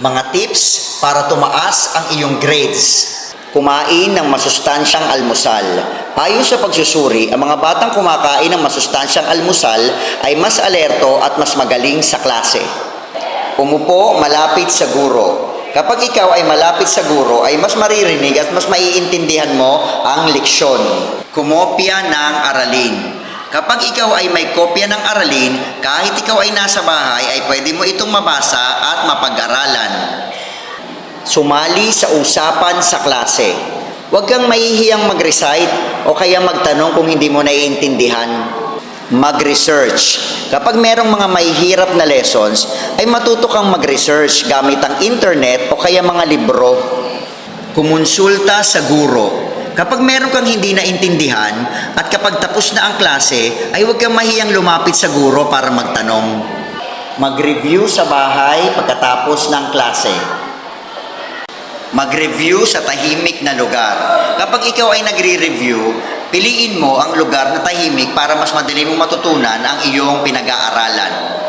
Mga tips para tumaas ang iyong grades. Kumain ng masustansyang almusal. Ayon sa pagsusuri, ang mga batang kumakain ng masustansyang almusal ay mas alerto at mas magaling sa klase. Umupo malapit sa guro. Kapag ikaw ay malapit sa guro, ay mas maririnig at mas maiintindihan mo ang leksyon. Kumopya ng aralin. Kapag ikaw ay may kopya ng aralin, kahit ikaw ay nasa bahay, ay pwede mo itong mabasa at mapag-aralan. Sumali sa usapan sa klase. Huwag kang mahihiyang mag-recite o kaya magtanong kung hindi mo naiintindihan. Mag-research. Kapag merong mga mahihirap na lessons, ay matuto kang mag-research gamit ang internet o kaya mga libro. Kumonsulta sa guro. Kapag meron kang hindi naintindihan at kapag tapos na ang klase, ay huwag kang mahiyang lumapit sa guro para magtanong. Mag-review sa bahay pagkatapos ng klase. Mag-review sa tahimik na lugar. Kapag ikaw ay nagre-review, piliin mo ang lugar na tahimik para mas madali mong matutunan ang iyong pinag-aaralan.